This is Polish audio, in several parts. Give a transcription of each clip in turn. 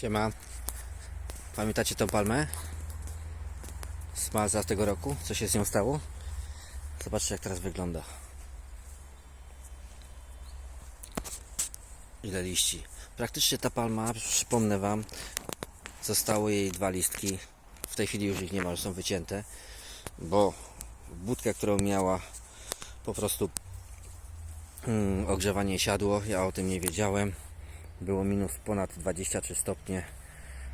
Siema. Pamiętacie tą palmę? Z marca tego roku? Co się z nią stało? Zobaczcie jak teraz wygląda. Ile liści. Praktycznie ta palma, przypomnę Wam, zostały jej dwa listki. W tej chwili już ich nie ma, że są wycięte. Bo budka, którą miała po prostu mm, ogrzewanie siadło. Ja o tym nie wiedziałem. Było minus ponad 23 stopnie.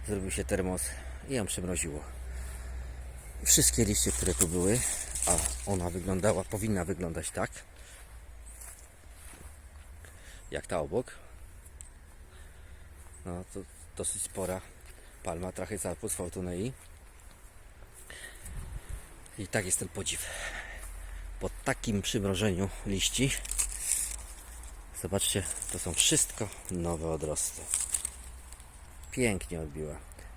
Zrobił się termos i ją przymroziło. Wszystkie liście, które tu były, a ona wyglądała, powinna wyglądać tak, jak ta obok. No to dosyć spora palma, trochę z Fortunei. I tak jest ten podziw. Po takim przymrożeniu liści Zobaczcie, to są wszystko nowe odrosty. Pięknie odbiła.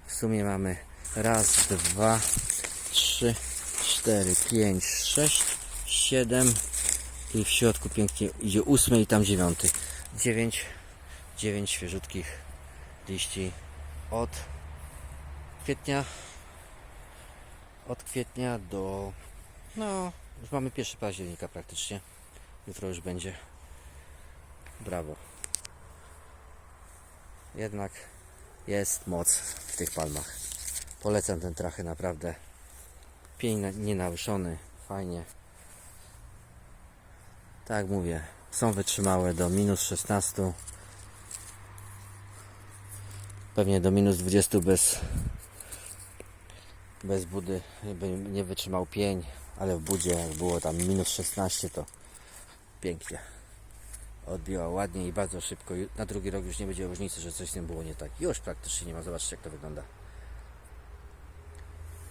W sumie mamy raz, dwa, trzy, cztery, pięć, sześć, siedem i w środku pięknie idzie ósmy i tam dziewiąty. Dziewięć, dziewięć świeżutkich liści od kwietnia od kwietnia do no już mamy 1 października praktycznie jutro już będzie Brawo. Jednak jest moc w tych palmach. Polecam ten trachy naprawdę. Pień na- nienaruszony, fajnie. Tak mówię, są wytrzymałe do minus 16. Pewnie do minus 20 bez bez budy by nie wytrzymał pień, ale w budzie jak było tam minus 16 to pięknie odbiła ładnie i bardzo szybko. Na drugi rok już nie będzie różnicy, że coś z tym było nie tak. Już praktycznie nie ma. Zobaczcie jak to wygląda.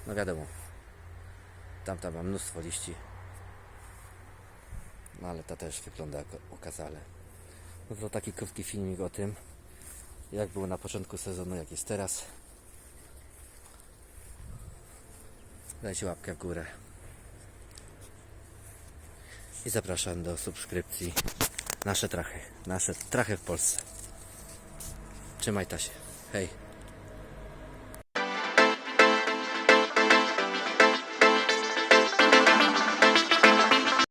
No wiadomo. Tamta ma mnóstwo liści. No ale ta też wygląda okazale. No to taki krótki filmik o tym, jak było na początku sezonu, jak jest teraz. Dajcie łapkę w górę. I zapraszam do subskrypcji. Nasze trachy. Nasze trachy w Polsce. Trzymaj się. Hej.